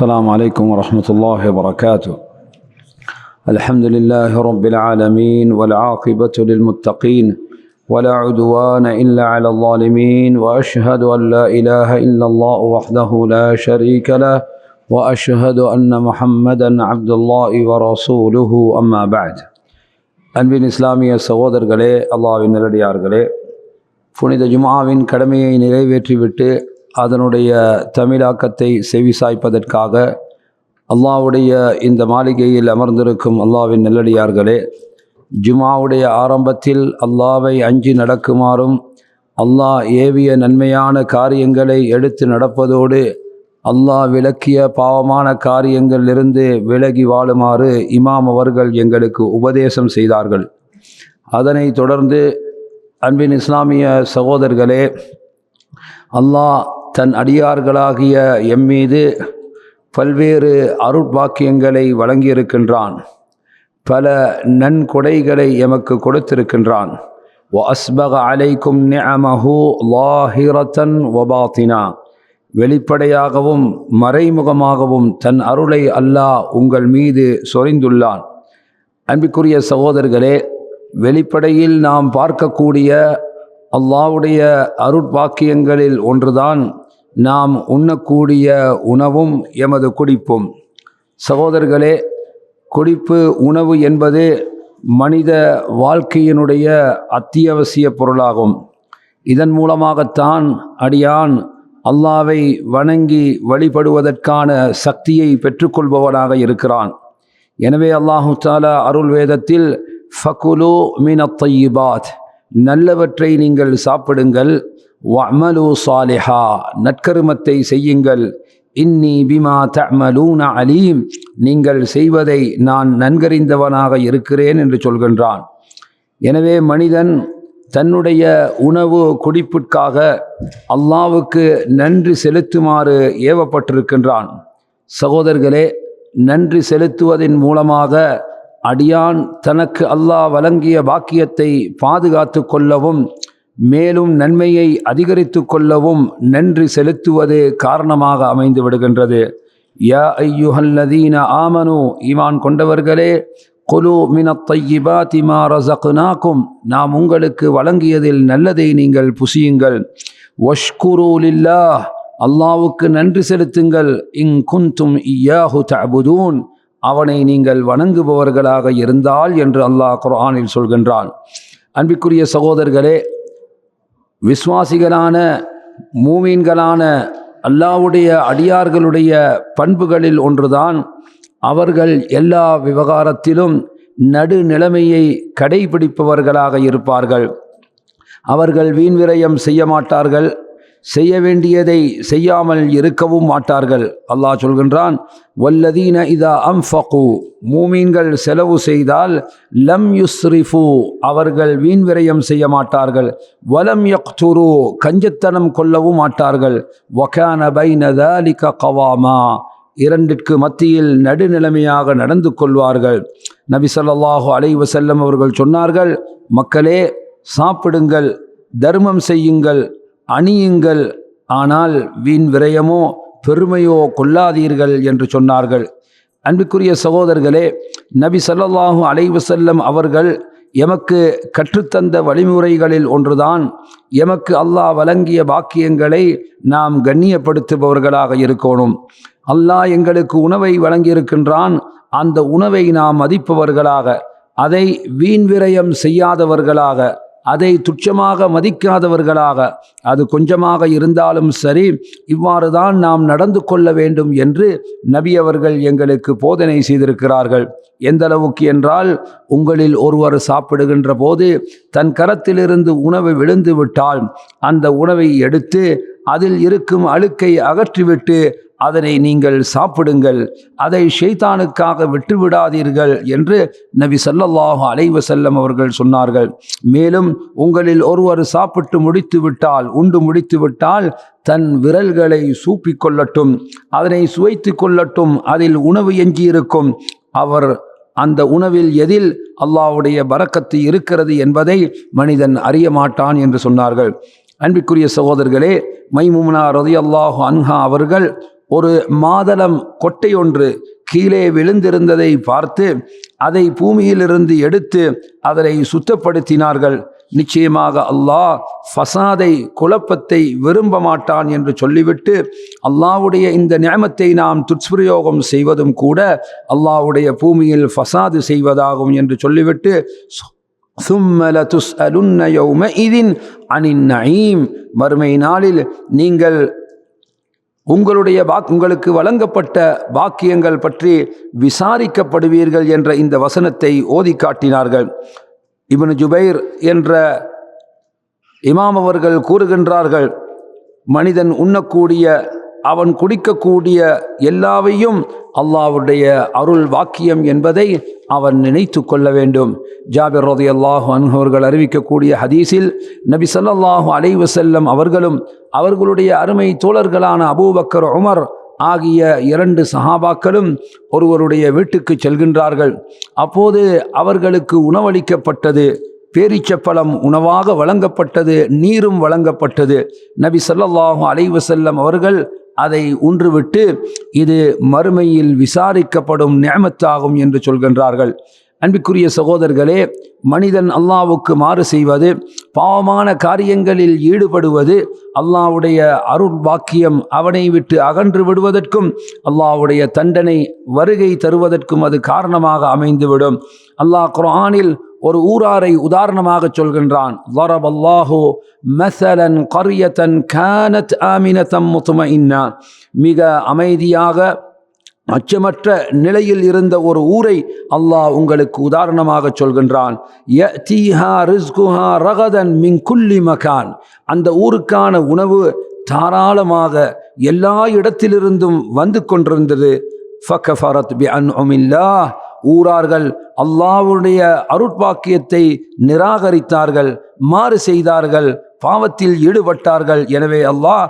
السلام عليكم ورحمة الله وبركاته. الحمد لله رب العالمين والعاقبة للمتقين ولا عدوان إلا على الظالمين وأشهد أن لا إله إلا الله وحده لا شريك له وأشهد أن محمدا عبد الله ورسوله. أما بعد அன்பின் இஸ்லாமிய சகோதரர்களே فوني دجمعا بن كرمي نريبتي நிறைவேற்றிவிட்டு அதனுடைய தமிழாக்கத்தை செவிசாய்ப்பதற்காக அல்லாவுடைய இந்த மாளிகையில் அமர்ந்திருக்கும் அல்லாவின் நெல்லடியார்களே ஜுமாவுடைய ஆரம்பத்தில் அல்லாவை அஞ்சி நடக்குமாறும் அல்லாஹ் ஏவிய நன்மையான காரியங்களை எடுத்து நடப்பதோடு அல்லாஹ் விளக்கிய பாவமான காரியங்களிலிருந்து விலகி வாழுமாறு இமாம் அவர்கள் எங்களுக்கு உபதேசம் செய்தார்கள். அதனை தொடர்ந்து அன்பின் இஸ்லாமிய சகோதரர்களே அல்லாஹ் தன் அடியார்களாகிய எம்மீது பல்வேறு அருட்பாக்கியங்களை வழங்கியிருக்கின்றான். பல நன்கொடைகளை எமக்கு கொடுத்திருக்கின்றான். அஸ்பக அலைக்கும் நியமஹு லாஹிரத்தன் ஒபாத்தினா வெளிப்படையாகவும் மறைமுகமாகவும் தன் அருளை அல்லாஹ் உங்கள் மீது சொரிந்துள்ளான். அன்பிற்குரிய சகோதரர்களே வெளிப்படையில் நாம் பார்க்கக்கூடிய அல்லாவுடைய அருட்பாக்கியங்களில் ஒன்றுதான் நாம் உண்ணக்கூடிய உணவும் எமது குடிப்பும். சகோதரர்களே குடிப்பு உணவு என்பது மனித வாழ்க்கையினுடைய அத்தியாவசிய பொருளாகும். இதன் மூலமாகத்தான் அடியான் அல்லாவை வணங்கி வழிபடுவதற்கான சக்தியை பெற்றுக்கொள்பவனாக இருக்கிறான். எனவே அல்லாஹு தாலா அருள் வேதத்தில் ஃபகுலு மின் நல்லவற்றை நீங்கள் சாப்பிடுங்கள் வமலு சாலிஹா நற்கருமத்தை செய்யுங்கள். இன்னி பிமா தமலூன அலீம். நீங்கள் செய்வதை நான் நன்கறிந்தவனாக இருக்கிறேன் என்று சொல்கின்றான். எனவே மனிதன் தன்னுடைய உணவு குடிப்பிற்காக அல்லாவுக்கு நன்றி செலுத்துமாறு ஏவப்பட்டிருக்கின்றான். சகோதரர்களே நன்றி செலுத்துவதன் மூலமாக அடியான் தனக்கு அல்லாஹ் வழங்கிய பாக்கியத்தை பாதுகாத்து கொள்ளவும் மேலும் நன்மையை அதிகரித்து கொள்ளவும் நன்றி செலுத்துவது காரணமாக அமைந்து விடுகின்றது. யா ஐயுஹல்லதீன ஆமனு ஈமான் கொண்டவர்களே குலு மினத்தையிபாத்தி திமா ரசக்னாக்கும் நாம் உங்களுக்கு வழங்கியதில் நல்லதை நீங்கள் புசியுங்கள். ஒஷ்குரூலில்லா அல்லாவுக்கு நன்றி செலுத்துங்கள். இங் குந்தும் இயாஹு தபுதூன் அவனை நீங்கள் வணங்குபவர்களாக இருந்தால் என்று அல்லாஹ் குர்ஆனில் சொல்கின்றான். அன்பிற்குரிய சகோதரர்களே விஸ்வாசிகளான மூமீன்களான அல்லாவுடைய அடியார்களுடைய பண்புகளில் ஒன்றுதான் அவர்கள் எல்லா விவகாரத்திலும் நடுநிலைமையை கடைபிடிப்பவர்களாக இருப்பார்கள். அவர்கள் வீண் விரயம் செய்ய மாட்டார்கள். செய்ய வேண்டியதை செய்யாமல் இருக்கவும் மாட்டார்கள். அல்லாஹ் சொல்கின்றான் வல்லதீன இதா அம்ஃபகு. மூமீன்கள் செலவு செய்தால் லம் யுஸ்ரிஃபு அவர்கள் வீண் விரயம் செய்ய மாட்டார்கள். வலம் யக்துரு கஞ்சத்தனம் கொள்ளவும் மாட்டார்கள். வகான பைனதாலிக கவாமா. இரண்டிற்கு மத்தியில் நடுநிலைமையாக நடந்து கொள்வார்கள். நபி சொல்லாஹு அலை வசல்லம் அவர்கள் சொன்னார்கள் மக்களே சாப்பிடுங்கள் தர்மம் செய்யுங்கள் அணியுங்கள். ஆனால் வீண் விரயமோ பெருமையோ கொள்ளாதீர்கள் என்று சொன்னார்கள். அன்புக்குரிய சகோதரர்களே நபி சல்லாஹூ அலைவசல்லம் அவர்கள் எமக்கு கற்றுத்தந்த வழிமுறைகளில் ஒன்றுதான். எமக்கு அல்லாஹ் வழங்கிய பாக்கியங்களை நாம் கண்ணியப்படுத்துபவர்களாக இருக்கணும். அல்லாஹ் எங்களுக்கு உணவை வழங்கியிருக்கின்றான். அந்த உணவை நாம் மதிப்பவர்களாக அதை வீண் விரயம் செய்யாதவர்களாக அதை துச்சமாக மதிக்காதவர்களாக அது கொஞ்சமாக இருந்தாலும் சரி இவ்வாறு தான் நாம் நடந்து கொள்ள வேண்டும் என்று நபி அவர்கள் எங்களுக்கு போதனை செய்திருக்கிறார்கள். எந்த அளவுக்கு என்றால் உங்களில் ஒருவர் சாப்பிடுகின்ற போது தன் கரத்திலிருந்து உணவு விழுந்து விட்டால் அந்த உணவை எடுத்து அதில் இருக்கும் அழுக்கை அகற்றிவிட்டு அதனை நீங்கள் சாப்பிடுங்கள். அதை ஷெய்தானுக்காக விட்டுவிடாதீர்கள் என்று நபி சல்லல்லாஹு அலைவ செல்லம் அவர்கள் சொன்னார்கள். மேலும் உங்களில் ஒருவர் சாப்பிட்டு முடித்து விட்டால் உண்டு முடித்து விட்டால் தன் விரல்களை சூப்பிக் கொள்ளட்டும். அதனை சுவைத்து கொள்ளட்டும். அதில் உணவு எஞ்சியிருக்கும். அவர் அந்த உணவில் எதில் அல்லாஹ்வுடைய பறக்கத்து இருக்கிறது என்பதை மனிதன் அறிய மாட்டான் என்று சொன்னார்கள். அன்பிற்குரிய சகோதரர்களே மைமுனா ரதி அல்லாஹு அன்ஹா அவர்கள் ஒரு மாதளம் கொட்டையொன்று கீழே விழுந்திருந்ததை பார்த்து அதை பூமியிலிருந்து எடுத்து அதனை சுத்தப்படுத்தினார்கள். நிச்சயமாக அல்லாஹ் ஃபசாதை குழப்பத்தை விரும்ப மாட்டான் என்று சொல்லிவிட்டு அல்லாவுடைய இந்த நியமத்தை நாம் துஷ்பிரயோகம் செய்வதும் கூட அல்லாவுடைய பூமியில் ஃபசாது செய்வதாகும் என்று சொல்லிவிட்டு சும்மல துஸ் அலுன்னயோம இதின் அணி நயீம். மறுமை நாளில் நீங்கள் உங்களுடைய வாக் உங்களுக்கு வழங்கப்பட்ட வாக்கியங்கள் பற்றி விசாரிக்கப்படுவீர்கள் என்ற இந்த வசனத்தை ஓதி காட்டினார்கள். இவன் ஜுபைர் என்ற இமாம் அவர்கள் கூறுகின்றார்கள் மனிதன் உண்ணக்கூடிய அவன் குடிக்கக்கூடிய எல்லாவையும் அல்லாவுடைய அருள் வாக்கியம் என்பதை அவன் நினைத்து கொள்ள வேண்டும். ஜாபிர் ரதி அல்லாஹு அவர்கள் அறிவிக்கக்கூடிய ஹதீஸில் நபி ஸல்லல்லாஹு அலைவு செல்லம் அவர்களும் அவர்களுடைய அருமை தோழர்களான அபூபக்கர் உமர் ஆகிய இரண்டு சஹாபாக்களும் ஒருவருடைய வீட்டுக்கு செல்கின்றார்கள். அப்போது அவர்களுக்கு உணவளிக்கப்பட்டது பேரிச்சப்பழம் உணவாக வழங்கப்பட்டது நீரும் வழங்கப்பட்டது. நபி ஸல்லல்லாஹு அலைவு செல்லம் அவர்கள் அதை உன்றுவிட்டு இது மறுமையில் விசாரிக்கப்படும் நியமத்தாகும் என்று சொல்கின்றார்கள். அன்பிற்குரிய சகோதரர்களே மனிதன் அல்லாவுக்கு மாறு செய்வது பாவமான காரியங்களில் ஈடுபடுவது அல்லாவுடைய அருள் வாக்கியம் அவனை விட்டு அகன்று விடுவதற்கும் அல்லாவுடைய தண்டனை வருகை தருவதற்கும் அது காரணமாக அமைந்துவிடும். அல்லாஹ் குரானில் ஒரு ஊராரை உதாரணமாக சொல்கின்றான். லரபல்லாஹோ மெசலன் கரியதன் கேனத் ஆமினத்தம் முத்தும இன்னா மிக அமைதியாக அச்சமற்ற நிலையில் இருந்த ஒரு ஊரை அல்லாஹ் உங்களுக்கு உதாரணமாக சொல்கின்றான். ரகதன் மின் குல்லி மகான். அந்த ஊருக்கான உணவு தாராளமாக எல்லா இடத்திலிருந்தும் வந்து கொண்டிருந்தது. ஃபக்க ஃபக்கஃபரத் பி அன் ஒமில்லா ஊரார்கள் அல்லாவுடைய அருட்பாக்கியத்தை நிராகரித்தார்கள். மாறு செய்தார்கள். பாவத்தில் ஈடுபட்டார்கள். எனவே அல்லாஹ்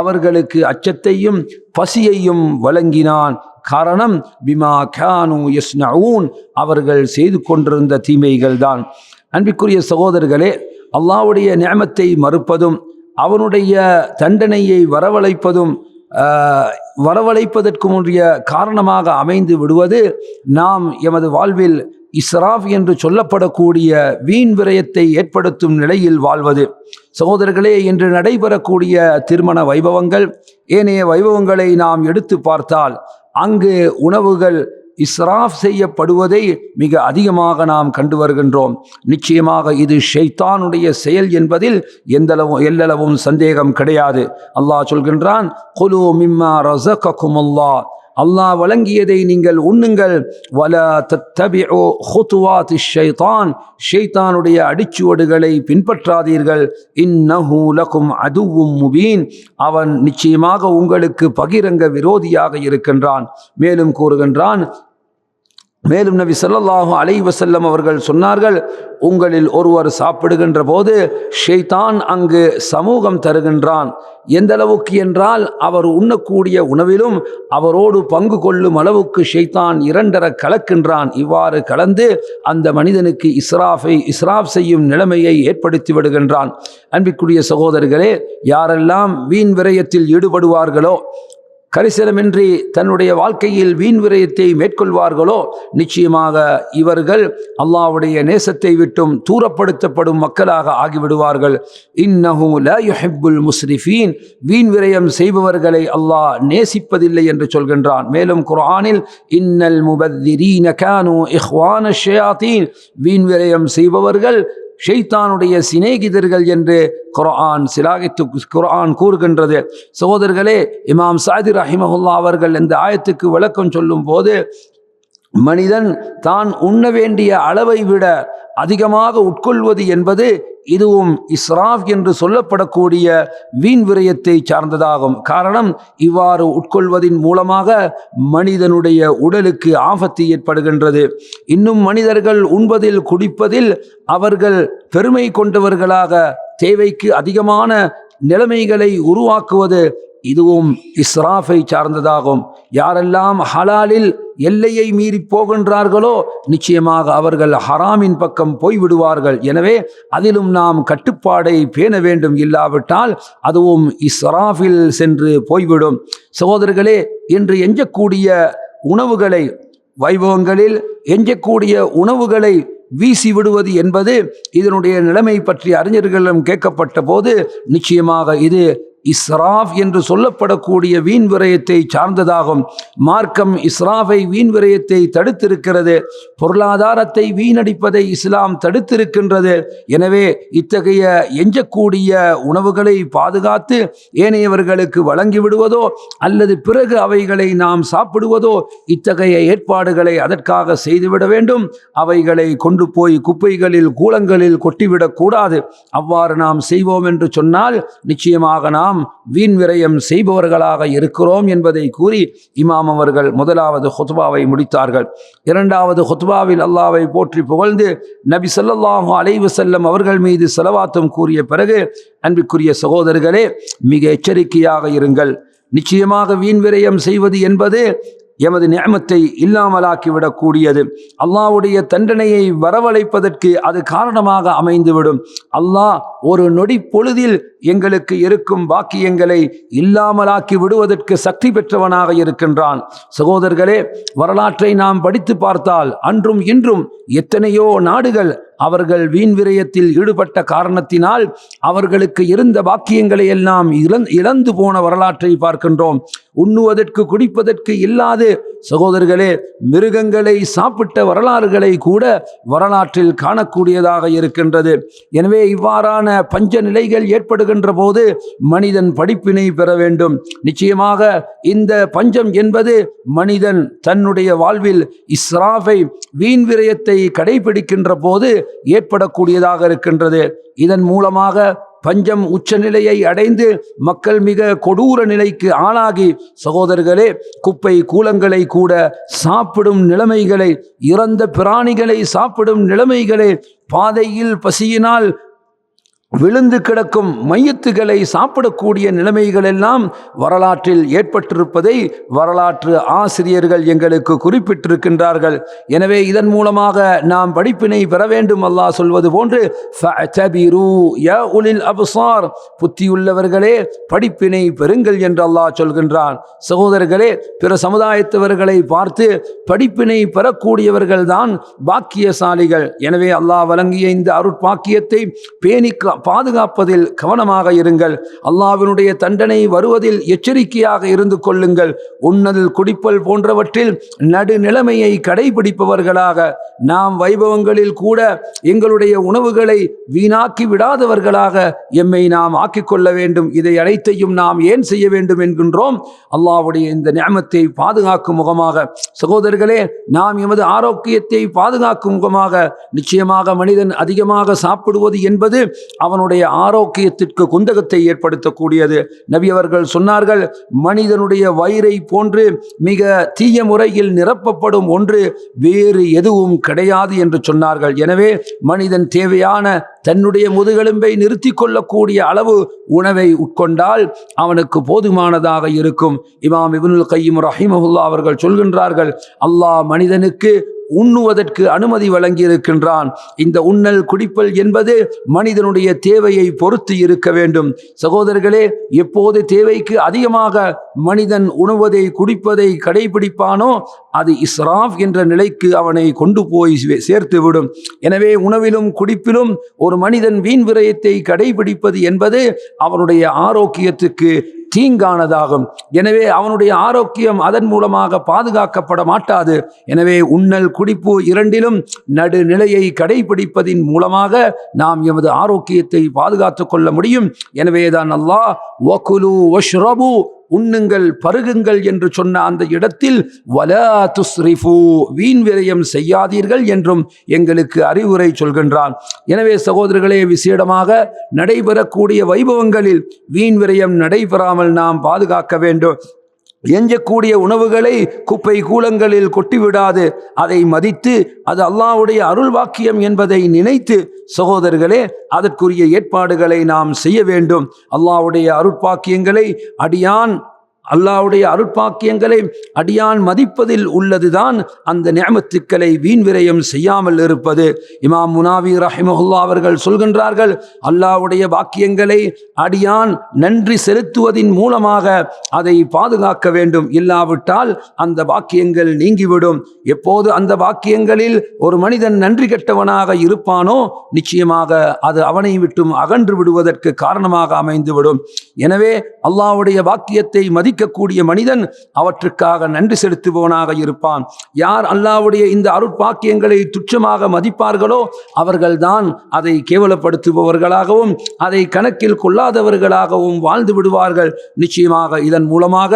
அவர்களுக்கு அச்சத்தையும் பசியையும் வழங்கினான். காரணம் பிமா கானு யஸ்னஊன். அவர்கள் செய்து கொண்டிருந்த தீமைகள் தான். அன்பிற்குரிய சகோதரர்களே அல்லாஹ்வுடைய நியமத்தை மறுப்பதும் அவனுடைய தண்டனையை வரவழைப்பதும் வரவழைப்பதற்கு முன்றிய காரணமாக அமைந்து விடுவது நாம் எமது வாழ்வில் இஸ்ராஃப் என்று சொல்லப்படக்கூடிய வீண் விரயத்தை ஏற்படுத்தும் நிலையில் வாழ்வது. சகோதரர்களே இன்று நடைபெறக்கூடிய திருமண வைபவங்கள் ஏனைய வைபவங்களை நாம் எடுத்து பார்த்தால் அங்கு உணவுகள் இஸ்ராஃப் செய்யப்படுவதை மிக அதிகமாக நாம் கண்டு வருகின்றோம். நிச்சயமாக இது ஷைத்தானுடைய செயல் என்பதில் எந்தளவும் எல்லளவும் சந்தேகம் கிடையாது. அல்லாஹ் சொல்கின்றான் குலு மிம்மா ரச அல்லாஹ் அல்லாஹ் வழங்கியதை நீங்கள் உண்ணுங்கள். வல தத்தபிஓ ஹுத்துவாத் ஷைத்தான் ஷைத்தானுடைய அடிச்சுவடுகளை பின்பற்றாதீர்கள். இன்னஹு லகும் அதுவும் முபீன். அவன் நிச்சயமாக உங்களுக்கு பகிரங்க விரோதியாக இருக்கின்றான். மேலும் கூறுகின்றான் மேலும் நபி ஸல்லல்லாஹு அலை வசல்லம் அவர்கள் சொன்னார்கள் உங்களில் ஒருவர் சாப்பிடுகின்ற போது ஷெய்தான் அங்கு சமூகம் தருகின்றான். எந்த அளவுக்கு என்றால் அவர் உண்ணக்கூடிய உணவிலும் அவரோடு பங்கு கொள்ளும் அளவுக்கு ஷெய்தான் இரண்டர கலக்கின்றான். இவ்வாறு கலந்து அந்த மனிதனுக்கு இஸ்ராஃபை இஸ்ராஃப் செய்யும் நிலைமையை ஏற்படுத்தி விடுகின்றான். அன்பிற்குரிய சகோதரர்களே யாரெல்லாம் வீண் விரயத்தில் ஈடுபடுவார்களோ கரிசனமின்றி தன்னுடைய வாழ்க்கையில் வீண் விரயத்தை மேற்கொள்வார்களோ? நிச்சயமாக இவர்கள் அல்லாவுடைய நேசத்தை விட்டும் தூரப்படுத்தப்படும் மக்களாக ஆகிவிடுவார்கள். இன்னஹு லா யுஹிப்புல் முஸ்ரிஃபீன். வீண் விரயம் செய்பவர்களை அல்லாஹ் நேசிப்பதில்லை என்று சொல்கின்றான். மேலும் குரானில் இன்னல் முபத்திரீன கானு இஹ்வான ஷயாத்தீன். வீண் விரயம் செய்பவர்கள் ஷெய்தானுடைய சிநேகிதர்கள் என்று குரான் சிலாகித்து குரான் கூறுகின்றது. சகோதரர்களே இமாம் சாதி ரஹிமஹுல்லா அவர்கள் இந்த ஆயத்துக்கு விளக்கம் சொல்லும் போது மனிதன் தான் உண்ண வேண்டிய அளவை விட அதிகமாக உட்கொள்வது என்பது இதுவும் இஸ்ராஃப் என்று சொல்லப்படக்கூடிய வீண் விரயத்தை சார்ந்ததாகும். காரணம் இவ்வாறு உட்கொள்வதின் மூலமாக மனிதனுடைய உடலுக்கு ஆபத்து ஏற்படுகின்றது. இன்னும் மனிதர்கள் உண்பதில் குடிப்பதில் அவர்கள் பெருமை கொண்டவர்களாக தேவைக்கு அதிகமான நிலைமைகளை உருவாக்குவது இதுவும் இஸ்ராஃபை சார்ந்ததாகும். யாரெல்லாம் ஹலாலில் எல்லையை மீறி போகின்றார்களோ நிச்சயமாக அவர்கள் ஹராமின் பக்கம் போய்விடுவார்கள். எனவே அதிலும் நாம் கட்டுப்பாடை பேண வேண்டும் இல்லாவிட்டால் அதுவும் இஸ்ராஃபில் சென்று போய்விடும். சகோதரர்களே இன்று எஞ்சக்கூடிய உணவுகளை வைபவங்களில் எஞ்சக்கூடிய உணவுகளை வீசி விடுவது என்பது இதனுடைய நிலைமை பற்றி அறிஞர்களிடம் கேட்கப்பட்ட போது நிச்சயமாக இது இஸ்ராஃப் என்று சொல்லப்படக்கூடிய வீண் விரயத்தை சார்ந்ததாகும். மார்க்கம் இஸ்ராஃபை வீண் விரயத்தை தடுத்திருக்கிறது. பொருளாதாரத்தை வீணடிப்பதை இஸ்லாம் தடுத்திருக்கின்றது. எனவே இத்தகைய எஞ்சக்கூடிய உணவுகளை பாதுகாத்து ஏனையவர்களுக்கு வழங்கி விடுவதோ அல்லது பிறகு அவைகளை நாம் சாப்பிடுவதோ இத்தகைய ஏற்பாடுகளை அதற்காக செய்துவிட வேண்டும். அவைகளை கொண்டு போய் குப்பைகளில் கூலங்களில் கொட்டிவிடக்கூடாது. அவ்வாறு நாம் செய்வோம் என்று சொன்னால் நிச்சயமாக நாம் வீண் விரயம் செய்பவர்களாக இருக்கிறோம் என்பதை கூறி இமாம் அவர்கள் முதலாவது ஹுத்பாவை முடித்தார்கள். இரண்டாவது ஹுத்பாவில் அல்லாவை போற்றி புகழ்ந்து நபி ஸல்லல்லாஹு அலைவு செல்லம் அவர்கள் மீது செலவாத்தம் கூறிய பிறகு அன்பிற்குரிய சகோதரர்களே மிக எச்சரிக்கையாக இருங்கள். நிச்சயமாக வீண் விரயம் செய்வது என்பது எமது நியமத்தை இல்லாமலாக்கிவிடக்கூடியது அல்லாவுடைய தண்டனையை வரவழைப்பதற்கு அது காரணமாக அமைந்துவிடும். அல்லாஹ் ஒரு நொடி பொழுதில் எங்களுக்கு இருக்கும் பாக்கியங்களை இல்லாமலாக்கி விடுவதற்கு சக்தி பெற்றவனாக இருக்கின்றான். சகோதரர்களே வரலாற்றை நாம் படித்து பார்த்தால் அன்றும் இன்றும் எத்தனையோ நாடுகள் அவர்கள் வீண் விரயத்தில் ஈடுபட்ட காரணத்தினால் அவர்களுக்கு இருந்த பாக்கியங்களை எல்லாம் இழந்து போன வரலாற்றை பார்க்கின்றோம். உண்ணுவதற்கு குடிப்பதற்கு இல்லாது சகோதரர்களே மிருகங்களை சாப்பிட்ட வரலாறுகளை கூட வரலாற்றில் காணக்கூடியதாக இருக்கின்றது. எனவே இவ்வாறான பஞ்ச நிலைகள் ஏற்படுகின்ற போது மனிதன் படிப்பினை பெற வேண்டும். நிச்சயமாக இந்த பஞ்சம் என்பது மனிதன் தன்னுடைய வாழ்வில் இஸ்ராஃபை வீண் விரயத்தை கடைபிடிக்கின்ற போது ஏற்படக்கூடியதாக இருக்கின்றது. இதன் மூலமாக பஞ்சம் உச்சநிலையை அடைந்து மக்கள் மிக கொடூர நிலைக்கு ஆளாகி சகோதரர்களே குப்பை கூலங்களை கூட சாப்பிடும் நிலைமைகளை இறந்த பிராணிகளை சாப்பிடும் நிலைமைகளை பாதையில் பசியினால் விழுந்து கிடக்கும் மையத்துகளை சாப்பிடக்கூடிய நிலைமைகள் எல்லாம் வரலாற்றில் ஏற்பட்டிருப்பதை வரலாற்று ஆசிரியர்கள் எங்களுக்கு குறிப்பிட்டிருக்கின்றார்கள். எனவே இதன் மூலமாக நாம் படிப்பினை பெற வேண்டும் அல்லாஹ் சொல்வது போன்று "ஃபஅ்தபிரு உலில் அபுசார். புத்தியுள்ளவர்களே படிப்பினை பெறுங்கள் என்று அல்லாஹ் சொல்கின்றான். சகோதரர்களே பிற சமுதாயத்தவர்களை பார்த்து படிப்பினை பெறக்கூடியவர்கள்தான் பாக்கியசாலிகள். எனவே அல்லாஹ் வழங்கிய இந்த அருட்பாக்கியத்தை பேணி பாதுகாப்பதில் கவனமாக இருங்கள். அல்லாவினுடைய தண்டனை வருவதில் எச்சரிக்கையாக இருந்து கொள்ளுங்கள். உண்ணல் குடிப்பல் போன்றவற்றில் நடுநிலைமையை கடைபிடிப்பவர்களாக நாம் வைபவங்களில் கூட எங்களுடைய உணவுகளை வீணாக்கி விடாதவர்களாக எம்மை நாம் ஆக்கிக்கொள்ள வேண்டும். இதை அனைத்தையும் நாம் ஏன் செய்ய வேண்டும் என்கின்றோம். அல்லாஹ்வுடைய இந்த நியமத்தை பாதுகாக்கும் முகமாக சகோதரர்களே நாம் எமது ஆரோக்கியத்தை பாதுகாக்கும் முகமாக நிச்சயமாக மனிதன் அதிகமாக சாப்பிடுவது என்பது அவனுடைய ஆரோக்கியத்திற்கு குந்தகத்தை ஏற்படுத்தக்கூடியது. நபி அவர்கள் சொன்னார்கள் மனிதனுடைய வயிறை போன்று மிக தீய முறையில் நிரப்பப்படும் ஒன்று வேறு எதுவும் கிடையாது என்று சொன்னார்கள். எனவே மனிதன் தேவையான தன்னுடைய முதுகெலும்பை நிறுத்தி கொள்ளக்கூடிய அளவு உணவை உட்கொண்டால் அவனுக்கு போதுமானதாக இருக்கும். இமாம் இபுனுல் கையும் ரஹிமஹுல்லா அவர்கள் சொல்கின்றார்கள் அல்லாஹ் மனிதனுக்கு உண்ணுவதற்கு அனுமதி வழங்கியிருக்கின்றான். இந்த உண்ணல் குடிப்பல் என்பது மனிதனுடைய தேவையை பொறுத்து இருக்க வேண்டும். சகோதரர்களே எப்போது தேவைக்கு அதிகமாக மனிதன் உணவதை குடிப்பதை கடைபிடிப்பானோ அது இஸ்ராஃப் என்ற நிலைக்கு அவனை கொண்டு போய் சே- சேர்த்துவிடும் எனவே உணவிலும் குடிப்பிலும் ஒரு மனிதன் வீண் விரயத்தை கடைபிடிப்பது என்பது அவனுடைய ஆரோக்கியத்துக்கு தீங்கானதாகும். எனவே அவனுடைய ஆரோக்கியம் அதன் மூலமாக பாதுகாக்கப்பட மாட்டாது. எனவே உண்ணல் குடிப்பு இரண்டிலும் நடுநிலையை கடைபிடிப்பதின் மூலமாக நாம் எமது ஆரோக்கியத்தை பாதுகாத்துக் கொள்ள முடியும். எனவேதான் அல்லாஹ் வகுலு வஷ்ரபு உண்ணுங்கள் பருகுங்கள் என்று சொன்ன அந்த இடத்தில் வலா துஸ்ரிஃபு வீண் விரயம் செய்யாதீர்கள் என்றும் எங்களுக்கு அறிவுரை சொல்கின்றான். எனவே சகோதரர்களே விசேடமாக நடைபெறக்கூடிய வைபவங்களில் வீண் விரயம் நடைபெறாமல் நாம் பாதுகாக்க வேண்டும். எஞ்சக்கூடிய உணவுகளை குப்பை கூலங்களில் கொட்டிவிடாது. அதை மதித்து அது அல்லாவுடைய அருள் வாக்கியம் என்பதை நினைத்து சகோதரர்களே அதற்குரிய ஏற்பாடுகளை நாம் செய்ய வேண்டும். அல்லாவுடைய அருட்பாக்கியங்களை அடியான் அல்லாஹ்வுடைய அருட்பாக்கியங்களை அடியான் மதிப்பதில் உள்ளதுதான் அந்த நியமத்துக்களை வீண் விரயம் செய்யாமல் இருப்பது. இமாம் முனாவி ரஹிமஹுல்லா அவர்கள் சொல்கின்றார்கள் அல்லாஹ்வுடைய வாக்கியங்களை அடியான் நன்றி செலுத்துவதின் மூலமாக அதை பாதுகாக்க வேண்டும். இல்லாவிட்டால் அந்த வாக்கியங்கள் நீங்கிவிடும். எப்போது அந்த வாக்கியங்களில் ஒரு மனிதன் நன்றி கெட்டவனாக இருப்பானோ நிச்சயமாக அது அவனை விட்டும் அகன்று விடுவதற்கு காரணமாக அமைந்துவிடும். எனவே அல்லாவுடைய வாக்கியத்தை மதி மதிக்கக்கூடிய மனிதன் அவற்றுக்காக நன்றி செலுத்துபவனாக இருப்பான். யார் அல்லாவுடைய இந்த அருட்பாக்கியங்களை துச்சமாக மதிப்பார்களோ அவர்கள்தான் அதை கேவலப்படுத்துபவர்களாகவும் அதை கணக்கில் கொள்ளாதவர்களாகவும் வாழ்ந்து விடுவார்கள். நிச்சயமாக இதன் மூலமாக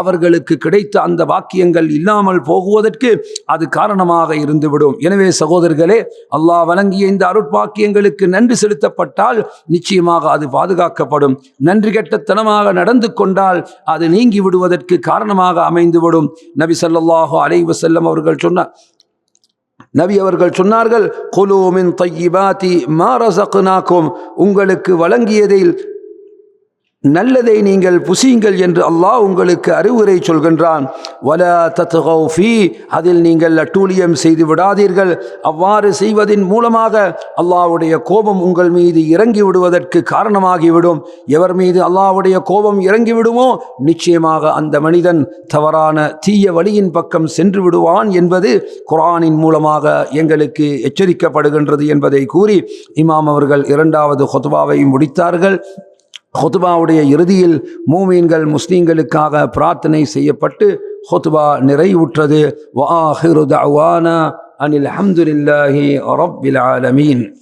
அவர்களுக்கு கிடைத்த அந்த வாக்கியங்கள் இல்லாமல் போகுவதற்கு அது காரணமாக இருந்துவிடும். எனவே சகோதரர்களே அல்லாஹ் வழங்கிய இந்த அருட்பாக்கியங்களுக்கு நன்றி செலுத்தப்பட்டால் நிச்சயமாக அது பாதுகாக்கப்படும். நன்றி கெட்டத்தனமாக நடந்து கொண்டால் அது நீ நீங்கி விடுவதற்கு காரணமாக அமைந்துவிடும். நபி ஸல்லல்லாஹு அலைஹி வஸல்லம் அவர்கள் சொன்னார் நபி அவர்கள் சொன்னார்கள் குலு தையிபாத்தி மாரசக்குனாக்கும் உங்களுக்கு வழங்கியதில் நல்லதை நீங்கள் புசியுங்கள் என்று அல்லாஹ் உங்களுக்கு அறிவுரை சொல்கின்றான். வல தத்கௌ அதில் நீங்கள் அட்டூழியம் செய்து விடாதீர்கள். அவ்வாறு செய்வதின் மூலமாக அல்லாஹ்வுடைய கோபம் உங்கள் மீது இறங்கி விடுவதற்கு காரணமாகிவிடும். எவர் மீது அல்லாஹுடைய கோபம் இறங்கி விடுமோ? நிச்சயமாக அந்த மனிதன் தவறான தீய வழியின் பக்கம் சென்று விடுவான் என்பது குரானின் மூலமாக எங்களுக்கு எச்சரிக்கப்படுகின்றது என்பதை கூறி இமாம் அவர்கள் இரண்டாவது ஹொத்வாவை முடித்தார்கள். ஹொத்துபாவுடைய இறுதியில் மூமீன்கள் முஸ்லீம்களுக்காக பிரார்த்தனை செய்யப்பட்டு ஹொத்துபா நிறைவுற்றது. வாஹிரு தஅவானா அனில் அஹமதுல்லாஹி ரப்பில் ஆலமீன்.